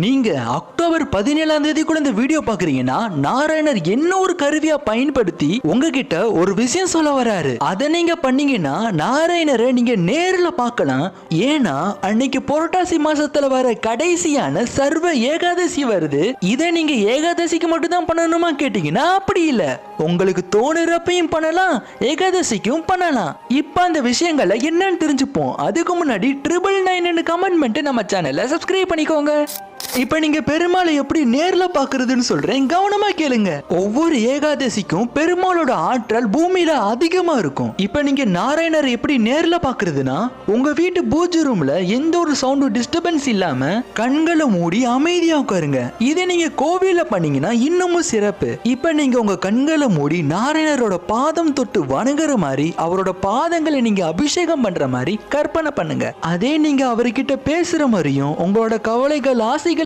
நீங்க அக்டோபர் பதினேழாம் தேதி கூட இந்த வீடியோ பாக்குறீங்கன்னா நாராயணர் என்ன ஒரு கருவியா பயன்படுத்தி உங்ககிட்ட ஒரு விஷயம் சொல்ல வராரு. அதை நீங்க பண்ணீங்கன்னா நாராயணரை நீங்க நேரில் பார்க்கலாம். ஏன்னா அன்னைக்கு புரட்டாசி மாசத்துல வர கடைசியான சர்வ ஏகாதசி வருது. இதை நீங்க ஏகாதசிக்கு மட்டும் தான் பண்ணணுமா கேட்டீங்கன்னா அப்படி இல்ல. உங்களுக்கு தோணுறப்பையும் பண்ணலாம் ஏகாதசிக்கும் பண்ணலாம். இப்ப அந்த விஷயங்களை என்னன்னு தெரிஞ்சுப்போம். அதுக்கு முன்னாடி ட்ரிபிள் நைன் கமெண்ட் நம்ம சேனலை சப்ஸ்கிரைப் பண்ணிக்கோங்க. இப்ப நீங்க பெருமாளை எப்படி நேர்ல பாக்குறதுன்னு சொல்றேன் கவனமா கேளுங்க. ஒவ்வொரு ஏகாதசிக்கும் பெருமாளோட ஆற்றல் பூமியில அதிகமா இருக்கும். இப்ப நீங்க நாராயணர் எப்படி நேர்ல பாக்குறதுன்னா உங்க வீட்டு பூஜை ரூம்ல எந்த ஒரு சவுண்டும் டிஸ்டர்பன்ஸ் இல்லாம கண்களை மூடி அமைதியா உட்காருங்க. இதை நீங்க கோவில பண்ணீங்கன்னா இன்னமும் சிறப்பு. இப்ப நீங்க உங்க கண்களை மூடி நாராயணரோட பாதம் தொட்டு வணங்குற மாதிரி அவரோட பாதங்களை நீங்க அபிஷேகம் பண்ற மாதிரி கற்பனை பண்ணுங்க. அதே நீங்க அவர்கிட்ட பேசுற மாதிரியும் உங்களோட கவலைகள் ஆசை